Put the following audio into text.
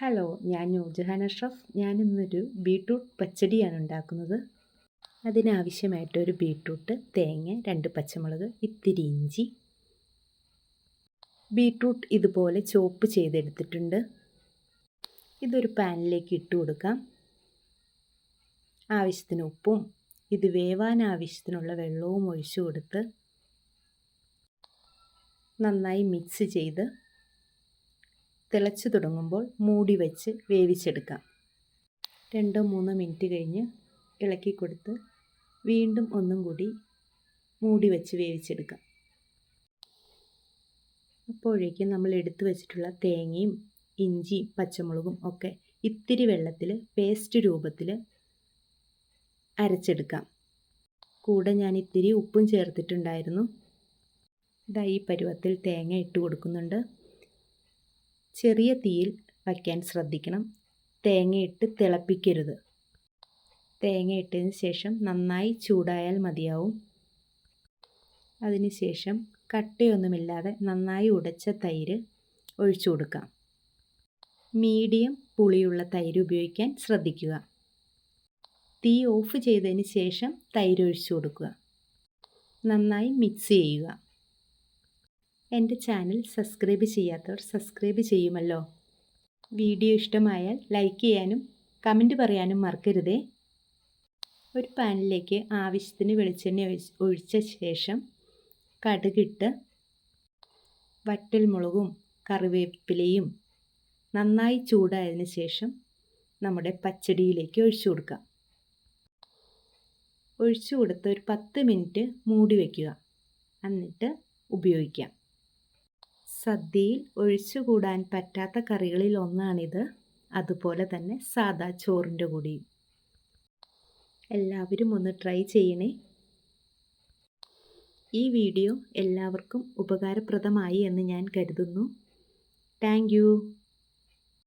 Hello ഞാൻ നൂർജഹാൻ അഷ്റഫ്. ഞാനിന്നൊരു beetroot പച്ചടിയാണ് ഉണ്ടാക്കുന്നത്. അതിനാവശ്യമായിട്ടൊരു ബീട്രൂട്ട് തേങ്ങ രണ്ട് പച്ചമുളക് ഇത്തിരി ഇഞ്ചി. ബീട്രൂട്ട് ഇതുപോലെ ചോപ്പ് ചെയ്തെടുത്തിട്ടുണ്ട്. ഇതൊരു പാനിലേക്ക് ഇട്ട് കൊടുക്കാം. ആവശ്യത്തിന് ഉപ്പും ഇത് വേവാൻ ആവശ്യത്തിനുള്ള വെള്ളവും ഒഴിച്ചു കൊടുത്ത് നന്നായി മിക്സ് ചെയ്ത് തിളച്ച് തുടങ്ങുമ്പോൾ മൂടി വെച്ച് വേവിച്ചെടുക്കാം. രണ്ടോ മൂന്നോ മിനിറ്റ് കഴിഞ്ഞ് ഇളക്കി കൊടുത്ത് വീണ്ടും ഒന്നും കൂടി മൂടി വെച്ച് വേവിച്ചെടുക്കാം. അപ്പോഴേക്കും നമ്മൾ എടുത്തു വെച്ചിട്ടുള്ള തേങ്ങയും ഇഞ്ചി പച്ചമുളകും ഒക്കെ ഇത്തിരി വെള്ളത്തിൽ പേസ്റ്റ് രൂപത്തിൽ അരച്ചെടുക്കാം. കൂടെ ഞാൻ ഇത്തിരി ഉപ്പും ചേർത്തിട്ടുണ്ടായിരുന്നു. ഇതാ ഈ പരുവത്തിൽ തേങ്ങ ഇട്ട് കൊടുക്കുന്നുണ്ട്. ചെറിയ തീയിൽ വയ്ക്കാൻ ശ്രദ്ധിക്കണം. തേങ്ങയിട്ട് തിളപ്പിക്കരുത്. തേങ്ങയിട്ടതിന് ശേഷം നന്നായി ചൂടായാൽ മതിയാവും. അതിനുശേഷം കട്ടയൊന്നുമില്ലാതെ നന്നായി ഉടച്ച തൈര് ഒഴിച്ചു കൊടുക്കാം. മീഡിയം പുളിയുള്ള തൈര് ഉപയോഗിക്കാൻ ശ്രദ്ധിക്കുക. തീ ഓഫ് ചെയ്തതിന് ശേഷം തൈര് ഒഴിച്ചു കൊടുക്കുക. നന്നായി മിക്സ് ചെയ്യുക. എന്റെ ചാനൽ സബ്സ്ക്രൈബ് ചെയ്യാത്തവർ സബ്സ്ക്രൈബ് ചെയ്യുമല്ലോ. വീഡിയോ ഇഷ്ടമായാൽ ലൈക്ക് ചെയ്യാനും കമന്റ് പറയാനും മറക്കരുതേ. ഒരു പാനിലേക്ക് ആവശ്യത്തിന് വെളിച്ചെണ്ണ ഒഴിച്ച ശേഷം കടുകിട്ട് വറ്റൽമുളകും കറിവേപ്പിലയും നന്നായി ചൂടായതിന് ശേഷം നമ്മുടെ പച്ചടിയിലേക്ക് ഒഴിച്ചു കൊടുക്കാം ഒഴിച്ചു കൊടുത്ത് ഒരു പത്ത് മിനിറ്റ് മൂടി വയ്ക്കുക. എന്നിട്ട് ഉപയോഗിക്കാം. സദ്യയിൽ ഒഴിച്ചുകൂടാൻ പറ്റാത്ത കറികളിൽ ഒന്നാണിത്. അതുപോലെ തന്നെ സാദാ ചോറിന്റെ കൂടിയും. എല്ലാവരും ഒന്ന് ട്രൈ ചെയ്യണേ. ഈ വീഡിയോ എല്ലാവർക്കും ഉപകാരപ്രദമായി എന്ന് ഞാൻ കരുതുന്നു. താങ്ക്